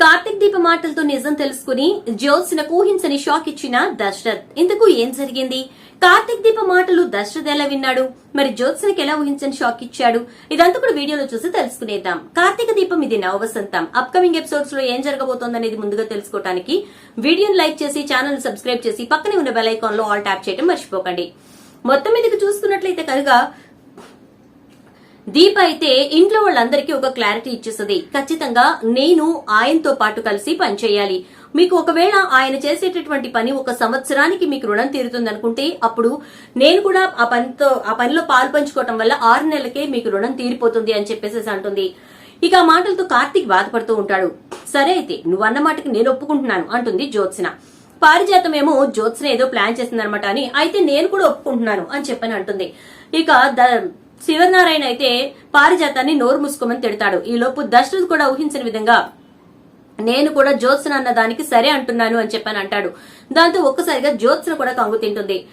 కార్తిక్ దీప మాటలతో నిజం తెలుసుకుని జ్యోత్స్నకు ఊహించని షాక్ ఇచ్చిన దశరథ్ ఇందుకు ఏం జరిగింది? కార్తిక్ దీప మాటలు దశరథ్ ఎలా విన్నాడు? మరి జ్యోత్స్నకి ఎలా ఊహించని షాక్ ఇచ్చాడు? ఇదంతా కూడా వీడియోలో చూసి తెలుసుకునేద్దాం. కార్తీక దీపం ఇది నవవసంతం అప్కమింగ్ ఎపిసోడ్స్లో ఏం జరగబోతోందనేది ముందుగా తెలుసుకోవడానికి వీడియోని లైక్ చేసి ఛానల్ సబ్స్క్రైబ్ చేసి పక్కనే ఉన్న బెల్ ఐకాన్లో ఆల్ ట్యాప్ చేయడం మర్చిపోకండి. మొత్తం మీదకి చూసుకున్నట్లయితే కనుక దీప అయితే ఇంట్లో వాళ్ళందరికీ ఒక క్లారిటీ ఇచ్చేస్తుంది. ఖచ్చితంగా నేను ఆయనతో పాటు కలిసి పనిచేయాలి. మీకు ఒకవేళ ఆయన చేసేటటువంటి పని ఒక సంవత్సరానికి మీకు రుణం తీరుతుంది అనుకుంటే అప్పుడు నేను కూడా ఆ పనితో ఆ పనిలో పాలు పంచుకోవటం వల్ల ఆరు నెలలకే మీకు రుణం తీరిపోతుంది అని చెప్పేసి అంటుంది. ఇక ఆ మాటలతో కార్తీక్ బాధపడుతూ ఉంటాడు. సరే అయితే నువ్వు అన్న మాటకి నేను ఒప్పుకుంటున్నాను అంటుంది జ్యోత్స్న. పారిజాతం ఏమో జ్యోత్స్న ఏదో ప్లాన్ చేసిందనమాట అని అయితే నేను కూడా ఒప్పుకుంటున్నాను అని చెప్పని అంటుంది. ఇక శివనారాయణ అయితే పారిజాతాన్ని నోరు మూసుకోమని తిడతాడు. ఈ లోపు దశరథ్ కూడా ఊహించిన విధంగా నేను కూడా జ్యోత్స్న అన్న దానికి సరే అంటున్నాను అని చెప్పని అంటాడు. దాంతో ఒక్కసారిగా జ్యోత్సన కూడా కంగు తింటుంది.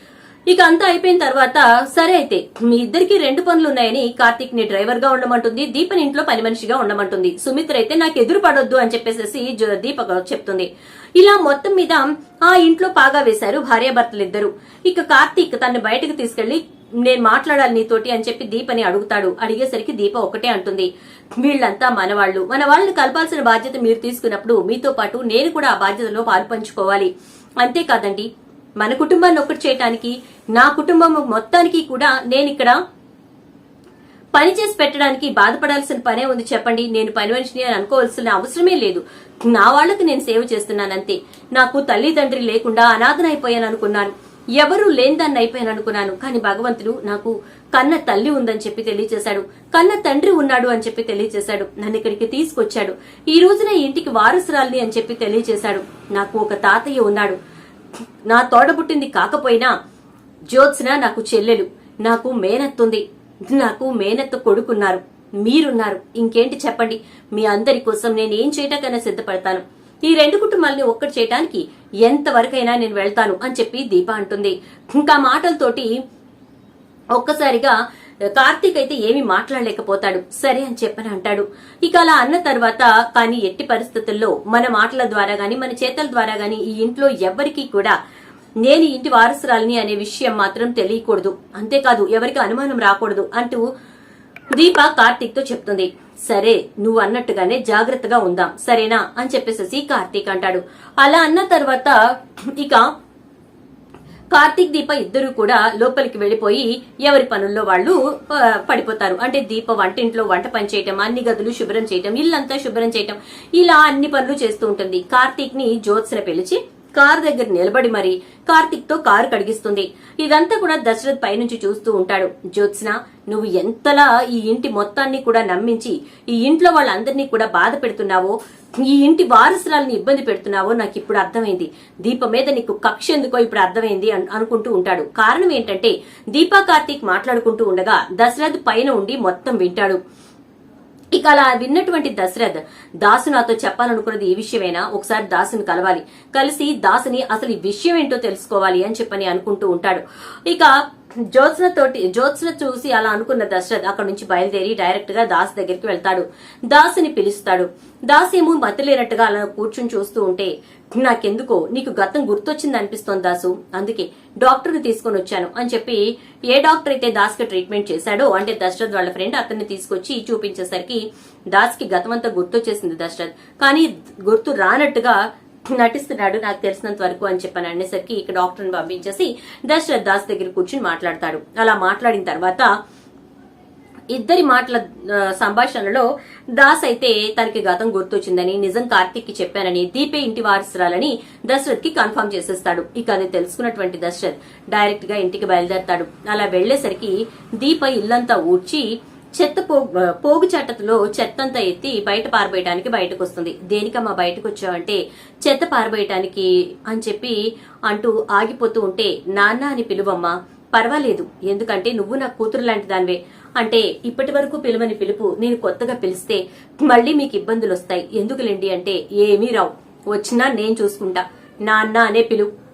ఇక అంతా అయిపోయిన తర్వాత సరే అయితే మీ ఇద్దరికి రెండు పనులు ఉన్నాయని కార్తీక్ని డ్రైవర్గా ఉండమంటుంది దీపని ఇంట్లో పని మనిషిగా ఉండమంటుంది. సుమిత్ర అయితే నాకు ఎదురు పడొద్దు అని చెప్పేసి జో- దీపక్ చెప్తుంది. ఇలా మొత్తం మీద ఆ ఇంట్లో పాగా వేశారు భార్యాభర్తలిద్దరు. ఇక కార్తీక్ తన్ని బయటకు తీసుకెళ్ళి నేను మాట్లాడాలి నీతోటి అని చెప్పి దీపని అడుగుతాడు. అడిగేసరికి దీప ఒకటే అంటుంది. వీళ్ళంతా మనవాళ్ళు మన వాళ్ళని కలపాల్సిన బాధ్యత మీరు తీసుకున్నప్పుడు మీతో పాటు నేను కూడా ఆ బాధ్యతలో పాలు పంచుకోవాలి. అంతేకాదండి మన కుటుంబాన్ని ఒక్కటి చేయటానికి నా కుటుంబం మొత్తానికి కూడా నేను ఇక్కడ పని చేసి పెట్టడానికి బాధపడాల్సిన పనే ఉంది చెప్పండి. నేను పని మనిషిని అని అనుకోవాల్సిన అవసరమే లేదు. నా వాళ్ళకి నేను సేవ చేస్తున్నాను అంతే. నాకు తల్లిదండ్రి లేకుండా అనాథనైపోయాను అనుకున్నాను. ఎవరు లేనిదాన్ని అయిపోయాను అనుకున్నాను కానీ భగవంతుడు నాకు కన్న తల్లి ఉందని చెప్పి తెలియజేశాడు. కన్న తండ్రి ఉన్నాడు అని చెప్పి తెలియజేశాడు. నన్ను ఇక్కడికి తీసుకొచ్చాడు. ఈ రోజున ఇంటికి వారసురాల్ని అని చెప్పి తెలియజేశాడు. నాకు ఒక తాతయ్య ఉన్నాడు. నా తోడబుట్టింది కాకపోయినా జ్యోత్స్న నాకు చెల్లెలు. నాకు మేనత్తుంది. నాకు మేనత్త కొడుకున్నారు. మీరున్నారు. ఇంకేంటి చెప్పండి? మీ అందరి కోసం నేను ఏం చేయటాకైనా సిద్ధపడతాను. ఈ రెండు కుటుంబాలని ఒక్కటి చేయటానికి ఎంతవరకైనా నేను వెళ్తాను అని చెప్పి దీప అంటుంది. ఇంకా మాటలతోటి ఒక్కసారిగా కార్తీక్ అయితే ఏమీ మాట్లాడలేకపోతాడు. సరే అని చెప్పని అంటాడు. ఇక అలా అన్న తర్వాత కానీ ఎట్టి పరిస్థితుల్లో మన మాటల ద్వారా గాని మన చేతల ద్వారా గాని ఈ ఇంట్లో ఎవ్వరికీ కూడా నేను ఇంటి వారసురాలిని అనే విషయం మాత్రం తెలియకూడదు. అంతేకాదు ఎవరికి అనుమానం రాకూడదు అంటూ దీప కార్తీక్తో చెప్తుంది సరే నువ్వు అన్నట్టుగానే జాగ్రత్తగా ఉందాం సరేనా? అని చెప్పేసేసి కార్తీక్ అంటాడు. అలా అన్న తర్వాత ఇక కార్తీక్ దీప ఇద్దరు కూడా లోపలికి వెళ్ళిపోయి ఎవరి పనుల్లో వాళ్ళు పడిపోతారు. అంటే దీప వంటింట్లో వంట పని చేయటం అన్ని గదులు శుభ్రం చేయటం ఇల్లంతా శుభ్రం చేయటం ఇలా అన్ని పనులు చేస్తూ ఉంటుంది. కార్తీక్ని జ్యోత్స్న పిలిచి కార్ దగ్గర నిలబడి మరి కార్తిక్తో కారు కడిగిస్తుంది. ఇదంతా కూడా దశరథ్ పైనుంచి చూస్తూ ఉంటాడు. జ్యోత్స్న నువ్వు ఎంతలా ఈ ఇంటి మొత్తాన్ని కూడా నమ్మించి ఈ ఇంట్లో వాళ్ళందరినీ కూడా బాధ పెడుతున్నావో ఈ ఇంటి వారసురాలని ఇబ్బంది పెడుతున్నావో నాకు ఇప్పుడు అర్థమైంది. దీప మీద నీకు కక్ష ఎందుకో ఇప్పుడు అర్థమైంది అనుకుంటూ ఉంటాడు. కారణం ఏంటంటే దీపా కార్తీక్ మాట్లాడుకుంటూ ఉండగా దశరథ్ పైన ఉండి మొత్తం వింటాడు. ఇక అలా విన్నటువంటి దశరథ్ దాసు నాతో చెప్పాలనుకున్నది ఈ విషయమైనా ఒకసారి దాసుని కలవాలి. కలిసి దాసుని అసలు ఈ విషయం ఏంటో తెలుసుకోవాలి అని చెప్పని అనుకుంటూ ఉంటాడు. ఇక జ్యోత్స్న తోటి జ్యోత్స్న చూసి అలా అనుకున్న దశరథ్ అక్కడ నుంచి బయలుదేరి డైరెక్ట్గా దాస్ దగ్గరికి వెళ్తాడు. దాసుని పిలుస్తాడు. దాస్ ఏమో మతిలేనట్టుగా అలా కూర్చుని చూస్తూ ఉంటే నాకెందుకో? నీకు గతం గుర్తొచ్చింది అనిపిస్తోంది దాసు. అందుకే డాక్టర్ని తీసుకొని వచ్చాను అని చెప్పి ఏ డాక్టర్ అయితే దాస్కి ట్రీట్మెంట్ చేశాడో అంటే దశరథ్ వాళ్ళ ఫ్రెండ్ అతన్ని తీసుకొచ్చి చూపించేసరికి దాస్కి అంతా గుర్తొచ్చేసింది దశరథ్. కానీ గుర్తు రానట్టుగా నటిస్తున్నాడు నాకు తెలిసినంత వరకు అని చెప్పని అనేసరికి ఇక డాక్టర్ని పంపించేసి దశరథ్ దాస్ దగ్గర కూర్చుని మాట్లాడతాడు. అలా మాట్లాడిన తర్వాత ఇద్దరి మాటల సంభాషణలో దాస్ అయితే తనకి గతం గుర్తొచ్చిందని నిజం కార్తిక్కి చెప్పానని దీపే ఇంటి వారసురాలని దశరథ్కి కన్ఫర్మ్ చేసేస్తాడు. ఇక అది తెలుసుకున్నటువంటి దశరథ్ డైరెక్ట్గా ఇంటికి బయలుదేరతాడు. అలా వెళ్ళేసరికి దీప ఇల్లంతా ఊడ్చి చెత్త పోగు పోగు చెట్టలో చెత్తంతా ఎత్తి బయట పారబోయడానికి బయటకు వస్తుంది దేనికమ్మా బయటకు వచ్చావంటే చెత్త పారబోయటానికి అని చెప్పి అంటూ ఆగిపోతూ ఉంటే నాన్న అని పిలువమ్మా పర్వాలేదు ఎందుకంటే నువ్వు నా కూతురు లాంటి దానివే. అంటే ఇప్పటి వరకు పిలువని పిలుపు నేను కొత్తగా పిలిస్తే మళ్ళీ మీకు ఇబ్బందులు వస్తాయి ఎందుకులేండి అంటే ఏమీ రావు. వచ్చినా నేను చూసుకుంటా. నాన్న అనే పిలువు.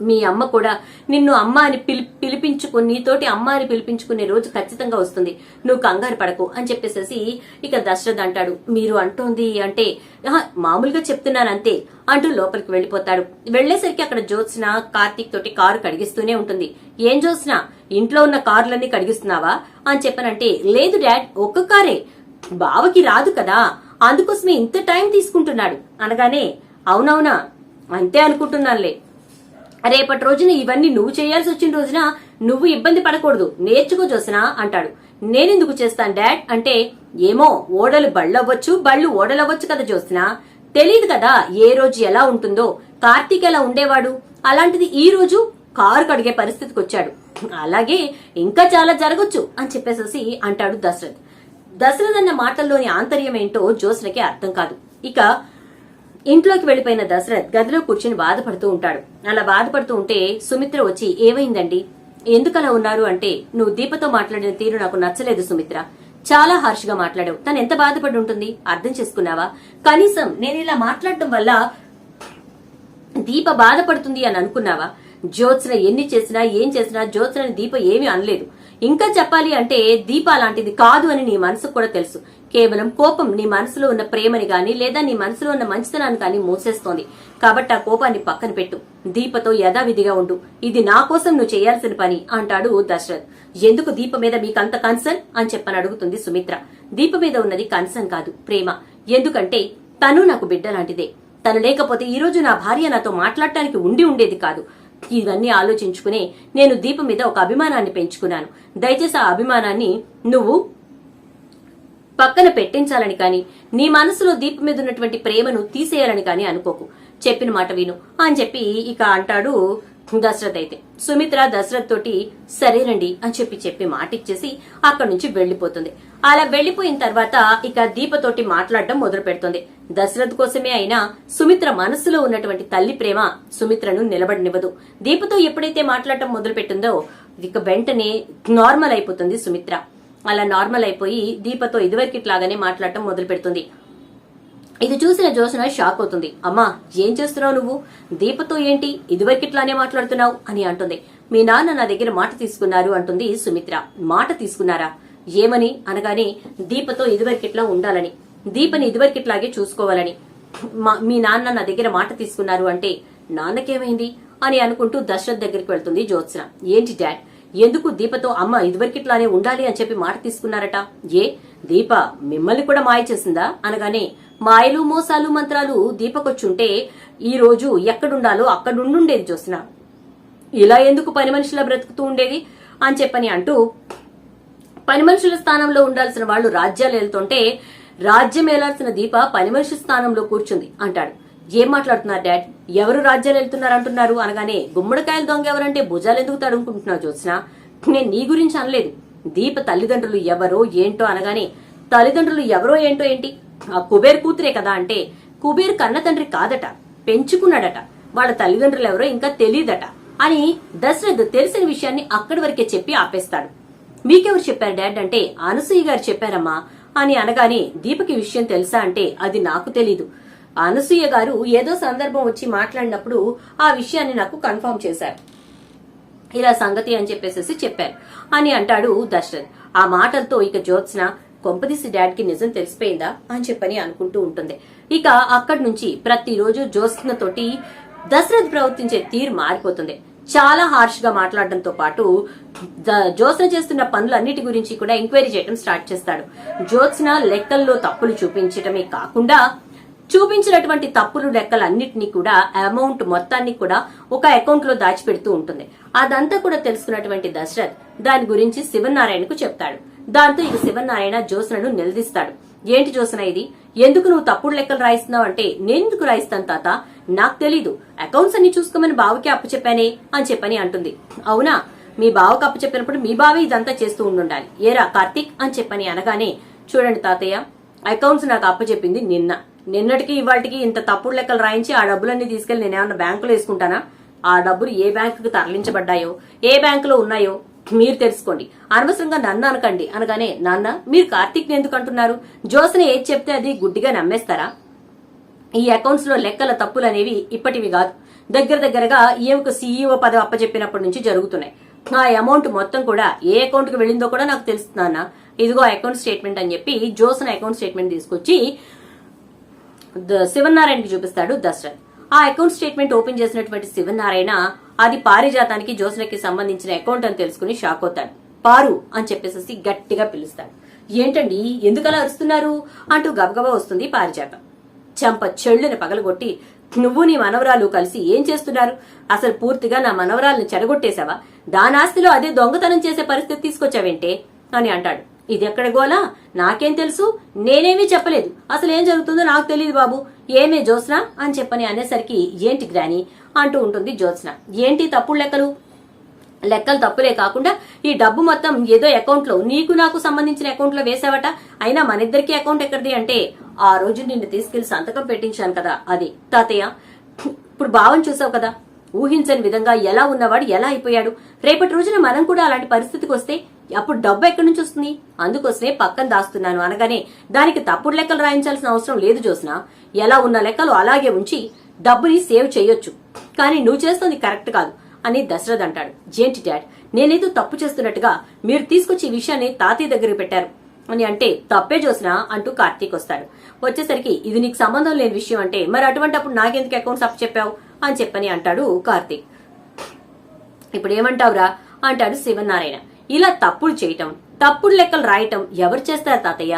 మీ అమ్మ కూడా నిన్ను అమ్మ అని పిలి పిలిపించుకుని నీతోటి అమ్మ అని పిలిపించుకునే రోజు ఖచ్చితంగా వస్తుంది. నువ్వు కంగారు పడకు అని చెప్పేసేసి ఇక దశరథ్ అంటాడు. మీరు అంటోంది అంటే "ఆహా, మామూలుగా చెప్తున్నాను అంతే అంటూ లోపలికి వెళ్ళిపోతాడు. వెళ్ళేసరికి అక్కడ జ్యోత్స్న కార్తీక్ తోటి కారు కడిగిస్తూనే ఉంటుంది. ఏం జ్యోత్స్న? ఇంట్లో ఉన్న కార్లన్నీ కడిగిస్తున్నావా? అని చెప్పనంటే లేదు డాడ్ ఒక్క కారే. బావకి రాదు కదా. అందుకోసమే ఇంత టైం తీసుకుంటున్నాడు. అనగానే అవునవునా. అంతే అనుకుంటున్నానులే. రేపటి రోజున ఇవన్నీ నువ్వు చేయాల్సి వచ్చిన రోజున నువ్వు ఇబ్బంది పడకూడదు. నేర్చుకో జోసనా అంటాడు. నేనెందుకు చేస్తాను డాడ్? అంటే ఏమో ఓడలు బళ్ళవ్వచ్చు బళ్ళు ఓడలవ్వచ్చు కదా జోస్నా తెలియదు కదా ఏ రోజు ఎలా ఉంటుందో. కార్తీక్ ఎలా ఉండేవాడు? అలాంటిది ఈ రోజు కారు కడిగే పరిస్థితికి వచ్చాడు. అలాగే ఇంకా చాలా జరగొచ్చు అని చెప్పేసేసి అంటాడు దశరథ్. దశరథ్ అన్న మాటల్లోని ఆంతర్యం ఏంటో జ్యోత్స్నకి అర్థం కాదు. ఇక ఇంట్లోకి వెళ్ళిపోయిన దశరథ్ గదిలో కూర్చుని బాధపడుతూ ఉంటాడు. అలా బాధపడుతూ ఉంటే సుమిత్ర వచ్చి ఏమైందండి? ఎందుకలా ఉన్నారు? అంటే నువ్వు దీపతో మాట్లాడిన తీరు నాకు నచ్చలేదు సుమిత్ర. చాలా హార్ష్గా మాట్లాడావు. తను ఎంత బాధపడి ఉంటుంది? అర్థం చేసుకున్నావా? కనీసం నేను ఇలా మాట్లాడటం వల్ల దీప బాధపడుతుంది అని అనుకున్నావా? జ్యోత్స్న ఎన్ని చేసినా ఏం చేసినా జ్యోత్స్నని దీప ఏమీ అనలేదు. ఇంకా చెప్పాలి అంటే దీప అలాంటిది కాదు అని నీ మనసుకు కూడా తెలుసు. కేవలం కోపం నీ మనసులో ఉన్న ప్రేమని గాని లేదా నీ మనసులో ఉన్న మంచితనాన్ని కానీ మూసేస్తోంది. కాబట్టి ఆ కోపాన్ని పక్కన పెట్టు. దీపతో యథావిధిగా ఉండు. ఇది నా కోసం నువ్వు చేయాల్సిన పని అంటాడు దశరథ్. ఎందుకు దీప మీద మీకంత కన్సర్న్? అని చెప్పని అడుగుతుంది సుమిత్ర. దీప మీద ఉన్నది కన్సర్న్ కాదు ప్రేమ. ఎందుకంటే తను నాకు బిడ్డ లాంటిదే. తను లేకపోతే ఈ రోజు నా భార్య నాతో మాట్లాడటానికి ఉండి ఉండేది కాదు. ఇవన్నీ ఆలోచించుకునే నేను దీప మీద ఒక అభిమానాన్ని పెంచుకున్నాను. దయచేసి ఆ అభిమానాన్ని నువ్వు పక్కన పెట్టించాలని కాని నీ మనసులో దీపం మీద ఉన్నటువంటి ప్రేమను తీసేయాలని కాని అనుకోకు. చెప్పిన మాట విను. అని చెప్పి ఇక అంటాడు దశరథ్ అయితే. సుమిత్ర దశరథ్ తోటి సరేనండి అని చెప్పి చెప్పి మాట ఇచ్చేసి అక్కడి నుంచి వెళ్ళిపోతుంది అలా వెళ్ళిపోయిన తర్వాత ఇక దీపతోటి మాట్లాడడం మొదలు పెడుతుంది. దశరథ్ కోసమే అయినా సుమిత్ర మనసులో ఉన్నటువంటి తల్లి ప్రేమ సుమిత్రను నిలబడనివ్వదు. దీపతో ఎప్పుడైతే మాట్లాడటం మొదలు పెట్టిందో ఇక వెంటనే నార్మల్ అయిపోతుంది సుమిత్ర. అలా నార్మల్ అయిపోయి దీపతో ఇదివరకిట్లాగానే మాట్లాడటం మొదలు పెడుతుంది ఇది చూసిన జోసన షాక్ అవుతుంది. అమ్మా ఏం చేస్తున్నావు నువ్వు? దీపతో ఏంటి? ఇదివరకిట్లానే మాట్లాడుతున్నావు అని అంటుంది. మీ నాన్న నా దగ్గర మాట తీసుకున్నారు అంటుంది సుమిత్ర. మాట తీసుకున్నారా? ఏమని? అనగానే దీపతో ఇదివరకిట్లా ఉండాలని. దీపని ఇదివరకిట్లాగే చూసుకోవాలని. మీ నాన్న నా దగ్గర మాట తీసుకున్నారు అంటే నాన్నకేమైంది? అని అనుకుంటూ దశరథ్ దగ్గరికి వెళ్తుంది జ్యోత్స్న. ఏంటి డాడ్? ఎందుకు దీపతో అమ్మ ఇదివరకిట్లానే ఉండాలి అని చెప్పి మాట తీసుకున్నారట? ఏ? దీప మిమ్మల్ని కూడా మాయ చేసిందా? అనగానే మాయలు మోసాలు మంత్రాలు దీపకొచ్చుంటే ఈ రోజు ఎక్కడుండాలో అక్కడుండుండేది చూసిన ఇలా ఎందుకు పని మనుషులా బ్రతుకుతూ ఉండేది? అని చెప్పని అంటూ పని మనుషుల స్థానంలో ఉండాల్సిన వాళ్ళు రాజ్యాలు వెళ్తుంటే రాజ్యం ఏలాల్సిన దీప పని మనిషి స్థానంలో కూర్చుంది అంటాడు. ఏం మాట్లాడుతున్నారు డాడ్? ఎవరు రాజ్యాలు వెళ్తున్నారు అంటున్నారు? అనగానే గుమ్మడికాయలు దొంగ ఎవరంటే భుజాలు ఎందుకు తడుముకుంటున్నావు జ్యోత్స్న? నేను నీ గురించి అనలేదు. దీప తల్లిదండ్రులు ఎవరో ఏంటో అనగానే తల్లిదండ్రులు ఎవరో ఏంటో ఏంటి? ఆ కుబేర్ కూతురే కదా అంటే కుబేర్ కన్న తండ్రి కాదట పెంచుకున్నాడట. వాళ్ళ తల్లిదండ్రులు ఎవరో ఇంకా తెలియదట అని దశరథ్ తెలిసిన విషయాన్ని అక్కడి వరకే చెప్పి ఆపేస్తాడు. మీకెవరు చెప్పారు డాడ్? అంటే అనసూయ గారు చెప్పారమ్మా అని అనగానే దీపకి విషయం తెలుసా అంటే అది నాకు తెలీదు. అనసూయ గారు ఏదో సందర్భం వచ్చి మాట్లాడినప్పుడు ఆ విషయాన్ని నాకు కన్ఫర్మ్ చేశారు. ఇలా సంగతి అని చెప్పేసేసి చెప్పారు. అని అంటాడు దశరథ్. ఆ మాటలతో ఇక జ్యోత్స్న కొంపదీసి డాడ్కి నిజం తెలిసిపోయిందా అని చెప్పని అనుకుంటూ ఉంటుంది. ఇక అక్కడి నుంచి ప్రతిరోజు జ్యోత్స్న తోటి దశరథ్ ప్రవర్తించే తీరు మారిపోతుంది. చాలా హార్ష్గా మాట్లాడడంతో పాటు జ్యోత్స్న చేస్తున్న పనులన్నిటి గురించి కూడా ఎంక్వైరీ చేయడం స్టార్ట్ చేస్తాడు. జ్యోత్స్న లెక్కల్లో తప్పులు చూపించటమే కాకుండా చూపించినటువంటి తప్పులు లెక్కలన్నిటినీ కూడా అమౌంట్ మొత్తాన్ని కూడా ఒక అకౌంట్లో దాచిపెడుతూ ఉంటుంది. అదంతా కూడా తెలుసుకున్నటువంటి దశరథ్ దాని గురించి శివనారాయణకు చెప్తాడు. దాంతో ఇక శివనారాయణ జ్యోత్సనను నిలదీస్తాడు. ఏంటి జ్యోత్సన ఇది? ఎందుకు నువ్వు తప్పుడు లెక్కలు రాయిస్తున్నావు అంటే నేనెందుకు రాయిస్తాను తాత? నాకు తెలీదు. అకౌంట్స్ అన్ని చూసుకోమని బావకి అప్పచెప్పానే అని చెప్పని అంటుంది. అవునా? మీ బావకు అప్పచెప్పినప్పుడు మీ బావే ఇదంతా చేస్తూ ఉండుండాలి. ఏరా కార్తీక్ అని చెప్పని అనగానే చూడండి తాతయ్య అకౌంట్స్ నాకు అప్పచెప్పింది నిన్న. నిన్నటికి ఇవాటికి ఇంత తప్పుడు లెక్కలు రాయించి ఆ డబ్బులన్నీ తీసుకెళ్ళి నేనేమన్నా బ్యాంకులో వేసుకుంటానా? ఆ డబ్బులు ఏ బ్యాంకుకు తరలించబడ్డాయో ఏ బ్యాంకులో ఉన్నాయో మీరు తెలుసుకోండి. అనవసరంగా నన్ను అనకండి. అనగానే నాన్న మీరు కార్తీక్ ఎందుకు అంటున్నారు? జోసన ఏది చెప్తే అది గుడ్డిగా నమ్మేస్తారా? ఈ అకౌంట్స్లో లెక్కల తప్పులు అనేవి ఇప్పటివి కాదు. దగ్గర దగ్గరగా ఈమెకు సీఈఓ పదవి అప్పచెప్పినప్పటి నుంచి జరుగుతున్నాయి. ఆ అమౌంట్ మొత్తం కూడా ఏ అకౌంట్కి వెళ్ళిందో కూడా నాకు తెలుస్తుందన్న ఇదిగో అకౌంట్ స్టేట్మెంట్ అని చెప్పి జోసన్ అకౌంట్ స్టేట్మెంట్ తీసుకొచ్చి శివనారాయణకి చూపిస్తాడు దశరథ్ ఆ అకౌంట్ స్టేట్మెంట్ ఓపెన్ చేసినటువంటి శివనారాయణ అది పారిజాతానికి జోసనకి సంబంధించిన అకౌంట్ అని తెలుసుకుని షాక్ అవుతాడు. పారు అని చెప్పేసి గట్టిగా పిలుస్తాడు. ఏంటండి? ఎందుకలా అరుస్తున్నారు? అంటూ గబగబా వస్తుంది పారిజాతం. చంప చెళ్ళుని పగలగొట్టి నువ్వు నీ మనవరాలు కలిసి ఏం చేస్తున్నారు? అసలు పూర్తిగా నా మనవరాలను చెడగొట్టేశావా? దాని ఆస్తిలో అదే దొంగతనం చేసే పరిస్థితి తీసుకొచ్చావేంటే? అని అంటాడు. ఇది ఎక్కడ గోలా? నాకేం తెలుసు? నేనేమీ చెప్పలేదు. అసలు ఏం జరుగుతుందో నాకు తెలియదు బాబు. ఏమే జ్యోత్స్న అని చెప్పని అనేసరికి ఏంటి గ్రాని? అంటూ ఉంటుంది జ్యోత్స్న. ఏంటి తప్పుడు లెక్కలు? లెక్కలు తప్పులే కాకుండా ఈ డబ్బు మొత్తం ఏదో అకౌంట్లో నీకు నాకు సంబంధించిన అకౌంట్లో వేసావట. అయినా మన ఇద్దరికి అకౌంట్ ఎక్కడిది అంటే ఆ రోజు నిన్ను తీసుకెళ్ళి సంతకం పెట్టించాను కదా అది. తాతయ్య ఇప్పుడు భావం చూసావు కదా? ఊహించని విధంగా ఎలా ఉన్నవాడు ఎలా అయిపోయాడు? రేపటి రోజున మనం కూడా అలాంటి పరిస్థితికి వస్తే అప్పుడు డబ్బు ఎక్కడి నుంచి వస్తుంది? అందుకోసమే పక్కన దాస్తున్నాను అనగానే దానికి తప్పుడు లెక్కలు రాయించాల్సిన అవసరం లేదు జోసిన ఎలా ఉన్న లెక్కలు అలాగే ఉంచి డబ్బుని సేవ్ చేయొచ్చు. కానీ నువ్వు చేస్తుంది కరెక్ట్ కాదు అని దశరథ్ అంటాడు. ఏంటి డాడ్ నేనేదో తప్పు చేస్తున్నట్టుగా మీరు తీసుకొచ్చి ఈ విషయాన్ని తాతయ్య దగ్గర పెట్టారు అని అంటే తప్పే చూసినా అంటూ కార్తీక్ వస్తాడు. వచ్చేసరికి ఇది నీకు సంబంధం లేని విషయం అంటే మరి అటువంటప్పుడు నాకెందుకు అకౌంట్స్ అప్ చెప్పావు అని చెప్పని అంటాడు కార్తీక్. ఇప్పుడు ఏమంటావురా? అంటాడు శివనారాయణ. ఇలా తప్పులు చేయటం తప్పుడు లెక్కలు రాయటం ఎవరు చేస్తారు తాతయ్య?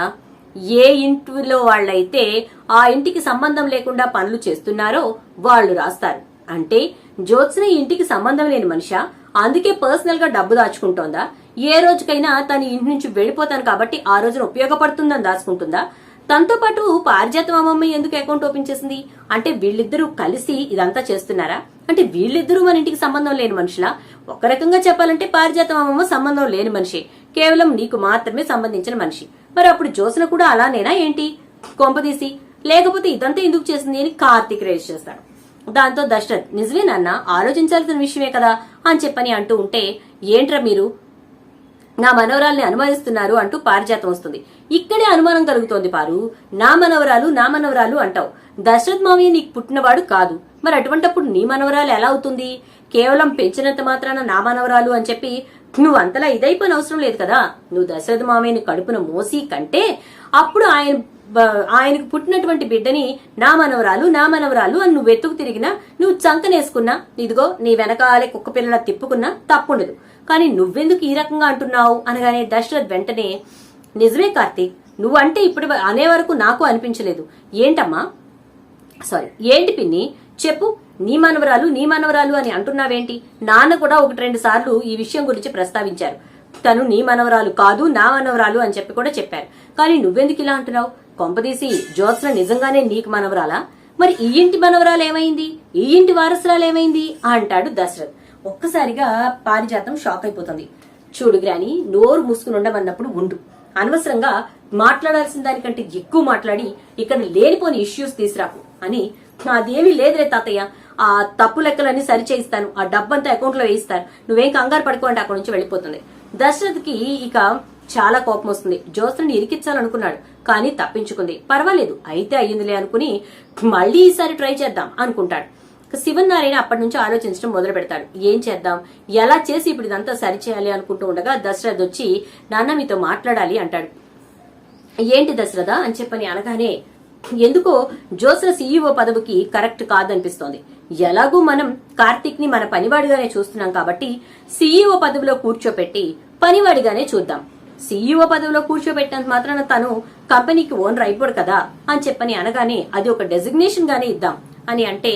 ఏ ఇంటిలో వాళ్ళైతే ఆ ఇంటికి సంబంధం లేకుండా పనులు చేస్తున్నారో వాళ్ళు రాస్తారు. అంటే జ్యోత్స్న ఇంటికి సంబంధం లేని మనిషా అందుకే పర్సనల్గా డబ్బు దాచుకుంటోందా? ఏ రోజుకైనా తన ఇంటి నుంచి వెళ్ళిపోతాను కాబట్టి ఆ రోజున ఉపయోగపడుతుందని దాచుకుంటుందా? తనతో పాటు పారిజాతం అమ్మమ్మ ఎందుకు అకౌంట్ ఓపెన్ చేసింది? అంటే వీళ్ళిద్దరూ కలిసి ఇదంతా చేస్తున్నారా? అంటే వీళ్ళిద్దరూ మన ఇంటికి సంబంధం లేని మనుషులా? ఒక రకంగా చెప్పాలంటే పారిజాతం అమ్మమ్మ సంబంధం లేని మనిషి. కేవలం నీకు మాత్రమే సంబంధించిన మనిషి. మరి అప్పుడు జోసన కూడా అలానేనా ఏంటి? కొంపదీసి లేకపోతే ఇదంతా ఎందుకు చేసింది అని కార్తీక్ రేజ్ చేస్తాడు. దాంతో దశరథ్ నిజమేనన్న ఆలోచించాల్సిన విషయమే కదా అని చెప్పని అంటూ ఉంటే ఏంట్రా మీరు? నా మనవరాల్ని అనుమానిస్తున్నారు అంటూ పారిజాతం వస్తుంది. ఇక్కడే అనుమానం కలుగుతోంది పారు. నా మనవరాలు నా మనవరాలు అంటావు. దశరథ్ మావయ్య నీకు పుట్టినవాడు కాదు. మరి అటువంటప్పుడు నీ మనవరాలు ఎలా అవుతుంది? కేవలం పెంచినంత మాత్రాన నా మనవరాలు అని చెప్పి నువ్వు అంతలా ఇదైపోయిన అవసరం లేదు కదా. నువ్వు దశరథ మామయ్యని కడుపున మోసి కంటే అప్పుడు ఆయన ఆయనకు పుట్టినటువంటి బిడ్డని నా మనవరాలు నా మనవరాలు అని నువ్వు వెతుకు తిరిగినా నువ్వు చంకనేసుకున్నా ఇదిగో నీ వెనకాలే కుక్క పిల్లల తిప్పుకున్నా తప్పుండదు. కానీ నువ్వెందుకు ఈ రకంగా అంటున్నావు? అనగానే దశరథ్ వెంటనే నిజమే కార్తీక్ నువ్వంటే ఇప్పుడు అనే వరకు నాకు అనిపించలేదు. ఏంటమ్మా? సారీ ఏంటి పిన్ని? చెప్పు నీ మనవరాలు నీ మనవరాలు అని అంటున్నావేంటి? నాన్న కూడా ఒకటి రెండు సార్లు ఈ విషయం గురించి ప్రస్తావించారు. తను నీ మనవరాలు కాదు నా మనవరాలు అని చెప్పి కూడా చెప్పారు. కానీ నువ్వెందుకు ఇలా అంటున్నావు? కొంపదీసి జ్యోత్స్న నిజంగానే నీకు మనవరాలా? మరి ఈ ఇంటి మనవరాలు ఏమైంది? ఈ ఇంటి వారసురాలు ఏమైంది? అంటాడు దశరథ్. ఒక్కసారిగా పారిజాతం షాక్ అయిపోతుంది. చూడు గ్రాని నోరు మూసుకుని ఉండమన్నప్పుడు ఉండు. అనవసరంగా మాట్లాడాల్సిన దానికంటే ఎక్కువ మాట్లాడి ఇక్కడ లేనిపోని ఇష్యూస్ తీసురాకు అని అదేమీ లేదులే తాతయ్య. ఆ తప్పు లెక్కలన్నీ సరిచేయిస్తాను. ఆ డబ్బంతా అకౌంట్లో వేయిస్తాను. నువ్వేం కంగారు పడుకోండి అక్కడ నుంచి వెళ్ళిపోతుంది. దశరథ్కి ఇక చాలా కోపం వస్తుంది. జ్యోత్స్నని ఇరికించాలనుకున్నాడు కానీ తప్పించుకుంది. పర్వాలేదు అయితే అయ్యిందిలే అనుకుని మళ్ళీ ఈసారి ట్రై చేద్దాం అనుకుంటాడు. శివన్ శివనారాయణ అప్పటి నుంచి ఆలోచించడం మొదలు పెడతాడు. ఏం చేద్దాం? ఎలా చేసి ఇప్పుడు ఇదంతా సరిచేయాలి అనుకుంటూ ఉండగా దశరథ్ వచ్చి నాన్న మీతో మాట్లాడాలి అంటాడు. ఏంటి దశరథ? అని చెప్పని అనగానే ఎందుకో జోస్ర సీఈఓ పదవికి కరెక్ట్ కాదనిపిస్తోంది. ఎలాగూ మనం కార్తిక్ని మన పనివాడిగానే చూస్తున్నాం కాబట్టి సీఈఓ పదవిలో కూర్చోపెట్టి పనివాడిగానే చూద్దాం. సీఈఓ పదవిలో కూర్చోబెట్టినంత మాత్రాన తను కంపెనీకి ఓనర్ అయిపోడు కదా అని చెప్పని అనగానే అది ఒక డెసిగ్నేషన్ గానే ఇద్దాం అని అంటే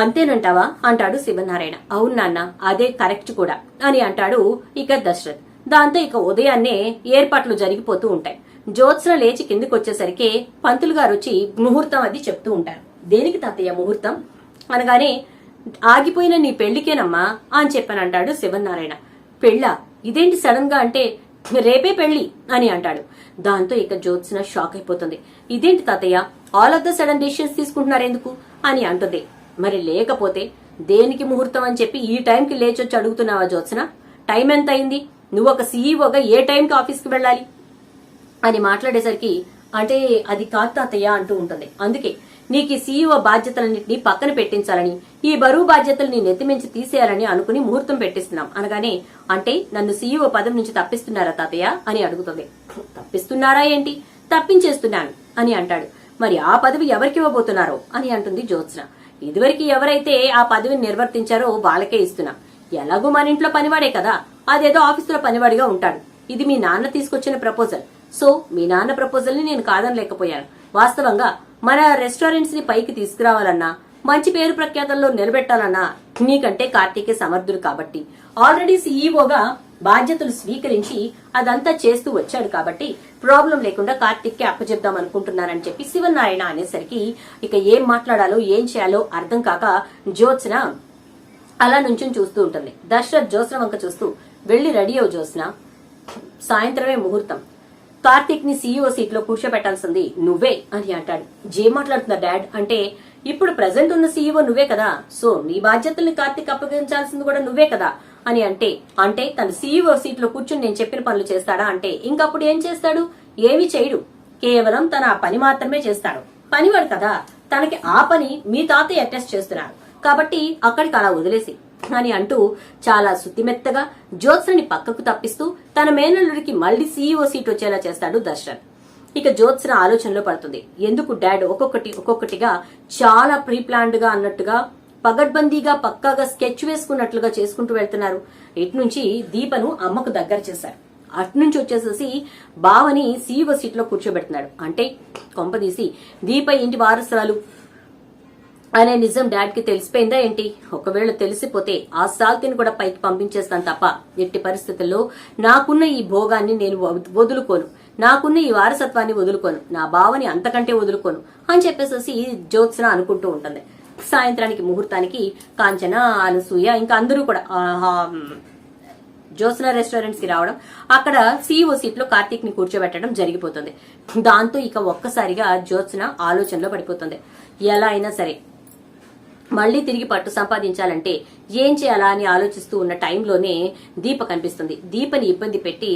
అంతేనంటావా? అంటాడు శివనారాయణ. అవును నాన్న అదే కరెక్ట్ కూడా అని అంటాడు ఇక దశరథ్. దాంతో ఇక ఉదయాన్నే ఏర్పాట్లు జరిగిపోతూ ఉంటాయి. జ్యోత్స్న లేచి కిందికి వచ్చేసరికి పంతులు గారు వచ్చి ముహూర్తం అది చెప్తూ ఉంటారు. దేనికి తాతయ్య ముహూర్తం? అనగానే ఆగిపోయిన నీ పెళ్ళికేనమ్మా అని చెప్పని అంటాడు శివనారాయణ పెళ్ళా? ఇదేంటి సడన్గా అంటే రేపే పెళ్ళి అని అంటాడు. దాంతో ఇక జ్యోత్స్న షాక్ అయిపోతుంది. ఇదేంటి తాతయ్య? All of the sudden decisions తీసుకుంటున్నారు ఎందుకు? అని అంటుంది. మరి లేకపోతే దేనికి ముహూర్తం అని చెప్పి ఈ టైంకి లేచొచ్చి అడుగుతున్నావా జ్యోత్స్న? టైం ఎంత అయింది? నువ్వు ఒక సీఈఓగా ఏ టైంకి ఆఫీస్కి వెళ్ళాలి? అని మాట్లాడేసరికి అంటే అది కాదు తాతయ్య అంటూ ఉంటుంది. అందుకే నీకు ఈ సీఈఓ బాధ్యతలన్నింటినీ పక్కన పెట్టించాలని ఈ బరువు బాధ్యతలు నీ నెత్తిమించి తీసేయాలని అనుకుని ముహూర్తం పెట్టిస్తున్నాం. అనగానే అంటే నన్ను సీఈఓ పదం నుంచి తప్పిస్తున్నారా తాతయ్య? అని అడుగుతుంది. తప్పిస్తున్నారా ఏంటి? తప్పించేస్తున్నాను అని అంటాడు. మరి ఆ పదవి ఎవరికి ఇవ్వబోతున్నారో? అని అంటుంది జ్యోత్స్న. ఇదివరకు ఎవరైతే ఆ పదవిని నిర్వర్తించారో వాళ్ళకే ఇస్తున్నా. ఎలాగో మన ఇంట్లో పనివాడే కదా అదేదో ఆఫీసులో పనివాడిగా ఉంటాడు. ఇది మీ నాన్న తీసుకొచ్చిన ప్రపోజల్. సో మీ నాన్న ప్రపోజల్ని నేను కాదనలేకపోయాను. వాస్తవంగా మన రెస్టారెంట్స్ని పైకి తీసుకురావాలన్నా మంచి పేరు ప్రఖ్యాతల్లో నిలబెట్టాలన్నా నీకంటే కార్తీకే సమర్థుడు కాబట్టి. ఆల్రెడీ సీఈఓగా బాధ్యతలు స్వీకరించి అదంతా చేస్తూ వచ్చాడు కాబట్టి ప్రాబ్లం లేకుండా కార్తిక్కి అప్పచెప్దాం అనుకుంటున్నానని చెప్పి శివనారాయణ అనేసరికి ఇక ఏం మాట్లాడాలో ఏం చేయాలో అర్థం కాక జ్యోత్స్న అలా నుంచి చూస్తూ ఉంటుంది. దశరథ్ జ్యోత్స్న వంక చూస్తూ వెళ్ళి రెడీ అవు జ్యోత్స్న. సాయంత్రమే ముహూర్తం. కార్తిక్ని సీఈఓ సీట్లో కూర్చోబెట్టాల్సింది నువ్వే అని అంటాడు. జేం మాట్లాడుతున్నా డాడ్? అంటే ఇప్పుడు ప్రెసెంట్ ఉన్న సీఈఓ నువ్వే కదా. సో నీ బాధ్యతల్ని కార్తీక్ అప్పగించాల్సింది కూడా నువ్వే కదా. అని అంటే అంటే తన సీఈఓ సీట్లో కూర్చుని నేను చెప్పిన పనులు చేస్తాడా? అంటే ఇంకప్పుడు ఏం చేస్తాడు? ఏమి చేయడు. కేవలం తన ఆ పని మాత్రమే చేస్తాడు. పనివాడు కదా. తనకి ఆ పని మీ తాతయ్య అటెస్ట్ చేస్తున్నారు. కాబట్టి అక్కడికి అలా వదిలేసి అని అంటూ చాలా శుతిమెత్తగా జ్యోత్స్నని పక్కకు తప్పిస్తూ తన మేనల్లుడికి మళ్ళీ సీఈఓ సీట్ వచ్చేలా చేస్తాడు దర్శన్. ఇక జ్యోత్స్న ఆలోచనలో పడుతుంది. ఎందుకు డాడ్ ఒక్కొక్కటి ఒక్కొక్కటిగా చాలా ప్రీ ప్లాన్డ్గా అన్నట్టుగా పగడ్బందీగా పక్కాగా స్కెచ్ వేసుకున్నట్లుగా చేసుకుంటూ వెళ్తున్నారు. ఇటు నుంచి దీపను అమ్మకు దగ్గర చేశారు. అటు నుంచి వచ్చేసేసి బావని సీఈఓ సీట్లో కూర్చోబెడుతున్నాడు. అంటే కొంపదీసి దీప ఇంటి వారసురాలు? అనే నిజం డాడ్కి తెలిసిపోయిందా ఏంటి? ఒకవేళ తెలిసిపోతే ఆ సాల్తిని కూడా పైకి పంపించేస్తాను తప్ప. ఎట్టి పరిస్థితుల్లో నాకున్న ఈ భోగాన్ని నేను వదులుకోను. నాకున్న ఈ వారసత్వాన్ని వదులుకోను. నా బావని అంతకంటే వదులుకోను అని చెప్పేసి జ్యోత్స్న అనుకుంటూ ఉంటుంది. సాయంత్రానికి ముహూర్తానికి కాంచన అనసూయ ఇంకా అందరూ కూడా జ్యోత్సన జ్యోత్స్న రెస్టారెంట్స్కి రావడం అక్కడ సీఈఓ సీట్లో కార్తీక్ని కూర్చోబెట్టడం జరిగిపోతుంది. దాంతో ఇక ఒక్కసారిగా జ్యోత్స్న ఆలోచనలో పడిపోతుంది. ఎలా అయినా సరే మళ్ళీ తిరిగి పట్టు సంపాదించాలంటే ఏం చేయాలా అని ఆలోచిస్తూ ఉన్న టైంలోనే దీప కనిపిస్తుంది. దీపని ఇబ్బంది పెట్టి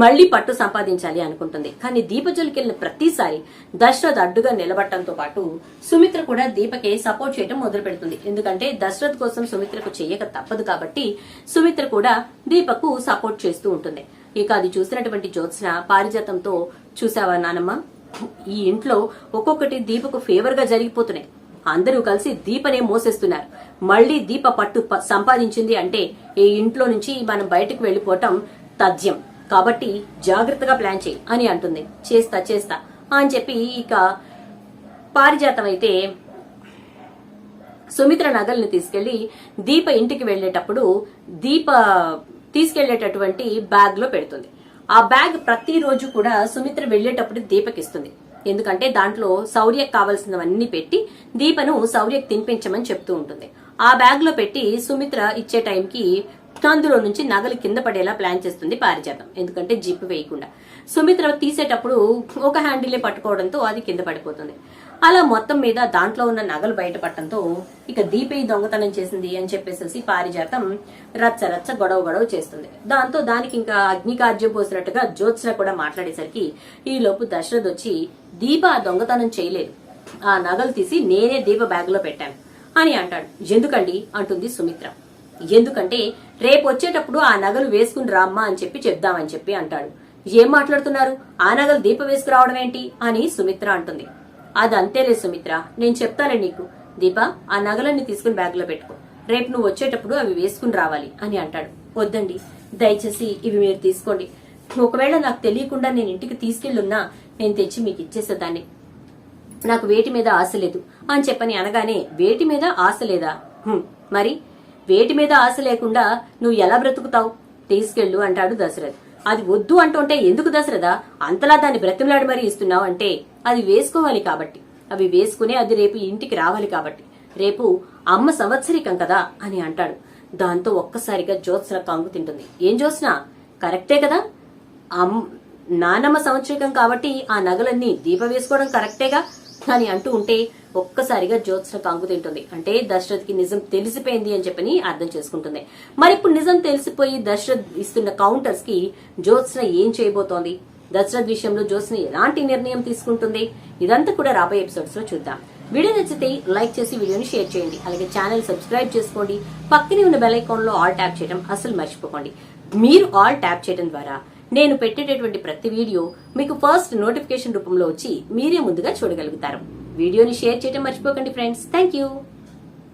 మళ్ళీ పట్టు సంపాదించాలి అనుకుంటుంది. కానీ దీప జోలికెళ్ళిన ప్రతిసారి దశరథ్ అడ్డుగా నిలబడటంతో పాటు సుమిత్ర కూడా దీపకే సపోర్ట్ చేయడం మొదలు పెడుతుంది. ఎందుకంటే దశరథ్ కోసం సుమిత్రకు చేయక తప్పదు కాబట్టి సుమిత్ర కూడా దీపకు సపోర్ట్ చేస్తూ ఉంటుంది. ఇక అది చూసినటువంటి జ్యోత్స్న పారిజాతంతో చూసావా నానమ్మ? ఈ ఇంట్లో ఒక్కొక్కటి దీపకు ఫేవర్గా జరిగిపోతున్నాయి. అందరూ కలిసి దీపనే మోసేస్తున్నారు. మళ్ళీ దీప పట్టు సంపాదించింది అంటే ఈ ఇంట్లో నుంచి మనం బయటకు వెళ్ళిపోవటం తథ్యం. కాబట్టి జాగ్రత్తగా ప్లాన్ చేయి అని అంటుంది. చేస్తా చేస్తా అని చెప్పి ఇక పారిజాతం అయితే సుమిత్ర నగల్ని తీసుకెళ్ళి దీప ఇంటికి వెళ్ళేటప్పుడు దీప తీసుకెళ్ళేటటువంటి బ్యాగ్లో పెడుతుంది. ఆ బ్యాగ్ ప్రతిరోజు కూడా సుమిత్ర వెళ్ళేటప్పుడు దీపకిస్తుంది. ఎందుకంటే దాంట్లో శౌర్యకు కావాల్సినవన్నీ పెట్టి దీపను శౌర్యకు తినిపించమని చెప్తూ ఉంటుంది. ఆ బ్యాగ్లో పెట్టి సుమిత్ర ఇచ్చే టైంకి అందులో నుంచి నగలు కింద పడేలా ప్లాన్ చేస్తుంది పారిజాతం. ఎందుకంటే జిప్ వేయకుండా. సుమిత్ర తీసేటప్పుడు ఒక హ్యాండిలే పట్టుకోవడంతో అది కింద పడిపోతుంది. అలా మొత్తం మీద దాంట్లో ఉన్న నగలు బయటపడటంతో ఇక దీపే దొంగతనం చేసింది అని చెప్పేసి పారిజాతం రచ్చ రచ్చ గొడవ గొడవ చేస్తుంది. దాంతో దానికి ఇంకా అగ్నికార్యం పోసినట్టుగా జ్యోత్స్న కూడా మాట్లాడేసరికి ఈలోపు దశరథ్ వచ్చి దీప ఆ దొంగతనం చేయలేదు. ఆ నగలు తీసి నేనే దీప బ్యాగ్లో పెట్టాను అని అంటాడు. ఎందుకండి? అంటుంది సుమిత్ర. ఎందుకంటే రేపు వచ్చేటప్పుడు ఆ నగలు వేసుకుని రామ్మా అని చెప్పి చెప్దామని చెప్పి అంటాడు. ఏం మాట్లాడుతున్నారు? ఆ నగలు దీప వేసుకురావడం ఏంటి? అని సుమిత్ర అంటుంది. అదంతేలే సుమిత్ర నేను చెప్తాలే నీకు. దీప ఆ నగలన్నీ తీసుకుని బ్యాగ్లో పెట్టుకో. రేపు నువ్వు వచ్చేటప్పుడు అవి వేసుకుని రావాలి అని అంటాడు. వద్దండి దయచేసి ఇవి మీరు తీసుకోండి. ఒకవేళ నాకు తెలియకుండా నేను ఇంటికి తీసుకెళ్ళున్నా నేను తెచ్చి మీకు ఇచ్చేసేదాన్ని. నాకు వేటి మీద ఆశ లేదు. అని చెప్పని అనగానే వేటి మీద ఆశ లేదా? మరి వేటి మీద ఆశ లేకుండా నువ్వు ఎలా బ్రతుకుతావు? తీసుకెళ్ళు అంటాడు దశరథ్. అది వద్దు అంటుంటే ఎందుకు దశరథ? అంతలా దాన్ని బ్రతిమలాడి మరీ ఇస్తున్నావు అంటే అది వేసుకోవాలి కాబట్టి. అవి వేసుకునే అది రేపు ఇంటికి రావాలి కాబట్టి. రేపు అమ్మ సంవత్సరికం కదా అని అంటాడు. దాంతో ఒక్కసారిగా జ్యోత్స్న కంగు తింటుంది. ఏం జ్యోత్స్న? కరెక్టే కదా? అమ్ నానమ్మ సంవత్సరికం కాబట్టి ఆ నగలన్నీ దీప వేసుకోవడం కరెక్టేగా? అని అంటూ ఉంటే ఒక్కసారిగా జ్యోత్స్న కంగు తింటుంది. అంటే దశరథ్కి నిజం తెలిసిపోయింది అని చెప్పని అర్థం చేసుకుంటుంది. మరి ఇప్పుడు నిజం తెలిసిపోయి దశరథ్ ఇస్తున్న కౌంటర్స్కి జ్యోత్స్న ఏం చేయబోతోంది? దశరథ్ విషయంలో జ్యోత్స్న ఎలాంటి నిర్ణయం తీసుకుంటుంది? ఇదంతా కూడా రాబోయే ఎపిసోడ్స్లో చూద్దాం. వీడియో నచ్చితే లైక్ చేసి వీడియోని షేర్ చేయండి. అలాగే ఛానల్ సబ్స్క్రైబ్ చేసుకోండి. పక్కనే ఉన్న బెల్ ఐకాన్లో ఆల్ ట్యాప్ చేయడం అసలు మర్చిపోకండి. మీరు ఆల్ ట్యాప్ చేయడం ద్వారా నేను పెట్టేటటువంటి ప్రతి వీడియో మీకు ఫస్ట్ నోటిఫికేషన్ రూపంలో వచ్చి మీరే ముందుగా చూడగలుగుతారు. వీడియోని షేర్ చేయడం మర్చిపోకండి ఫ్రెండ్స్. Thank you